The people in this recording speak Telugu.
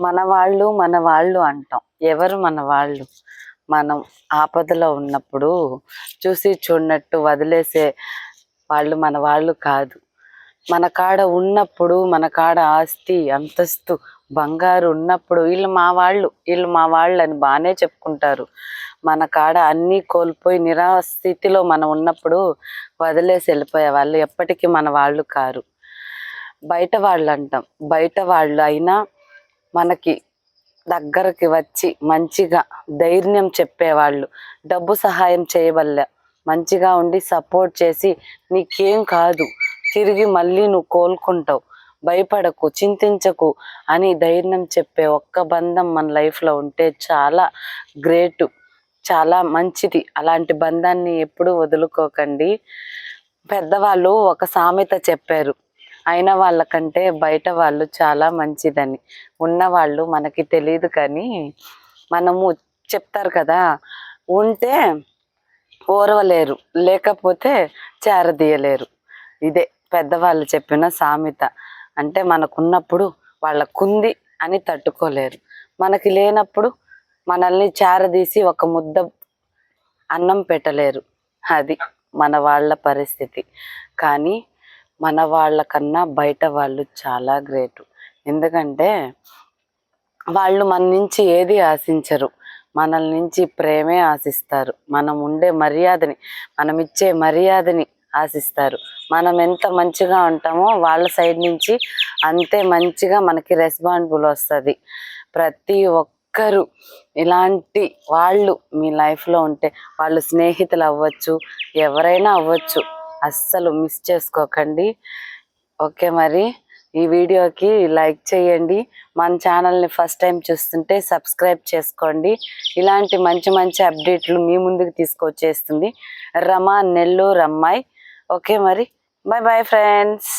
మన వాళ్ళు మన వాళ్ళు అంటాం. ఎవరు మన వాళ్ళు మనం ఆపదలో ఉన్నప్పుడు చూసి చూడనట్టు వదిలేసే వాళ్ళు మన వాళ్ళు కాదు. మన కాడ ఉన్నప్పుడు మన కాడ ఆస్తి అంతస్తు బంగారు ఉన్నప్పుడు వీళ్ళు మా వాళ్ళు వీళ్ళు మా వాళ్ళు అని బాగానే చెప్పుకుంటారు. మన కాడ అన్నీ కోల్పోయి నిరాస్థితిలో మనం ఉన్నప్పుడు వదిలేసి వెళ్ళిపోయే వాళ్ళు ఎప్పటికీ మన వాళ్ళు కారు. బయట వాళ్ళు అంటాం. బయట వాళ్ళు అయినా మనకి దగ్గరకి వచ్చి మంచిగా ధైర్యం చెప్పేవాళ్ళు. డబ్బు సహాయం చేయవల్ల మంచిగా ఉండి సపోర్ట్ చేసి నీకేం కాదు తిరిగి మళ్ళీ నువ్వు కోలుకుంటావు భయపడకు చింతించకు అని ధైర్యం చెప్పే ఒక్క బంధం మన లైఫ్లో ఉంటే చాలా గ్రేట్ చాలా మంచిది. అలాంటి బంధాన్ని ఎప్పుడూ వదులుకోకండి. పెద్దవాళ్ళు ఒక సామెత చెప్పారు అయిన వాళ్ళకంటే బయట వాళ్ళు చాలా మంచిదని. ఉన్నవాళ్ళు మనకి తెలియదు కానీ మనము చెప్తారు కదా ఉంటే ఓర్వలేరు లేకపోతే చేరదీయలేరు. ఇదే పెద్దవాళ్ళు చెప్పిన సామెత. అంటే మనకున్నప్పుడు వాళ్ళకుంది అని తట్టుకోలేరు. మనకి లేనప్పుడు మనల్ని చేరదీసి ఒక ముద్ద అన్నం పెట్టలేరు. అది మన వాళ్ళ పరిస్థితి. కానీ మన వాళ్ళకన్నా బయట వాళ్ళు చాలా గ్రేటు. ఎందుకంటే వాళ్ళు మన నుంచి ఏది ఆశించరు. మనల్ నుంచి ప్రేమే ఆశిస్తారు. మనం ఉండే మర్యాదని మనం ఇచ్చే మర్యాదని ఆశిస్తారు. మనం ఎంత మంచిగా ఉంటామో వాళ్ళ సైడ్ నుంచి అంతే మంచిగా మనకి రెస్పాన్సిబుల్ వస్తుంది. ప్రతి ఒక్కరు ఇలాంటి వాళ్ళు మీ లైఫ్లో ఉంటే వాళ్ళు స్నేహితులు అవ్వచ్చు ఎవరైనా అవ్వచ్చు. అస్సలు మిస్ చేసుకోకండి. ఓకే మరి ఈ వీడియోకి లైక్ చేయండి. మన ఛానల్ని ఫస్ట్ టైం చూస్తుంటే సబ్స్క్రైబ్ చేసుకోండి. ఇలాంటి మంచి మంచి అప్డేట్లు మీ ముందుకు తీసుకొచ్చేస్తుంది. రమా నెల్లూరు అమ్మాయి. ఓకే మరి బాయ్ బాయ్ ఫ్రెండ్స్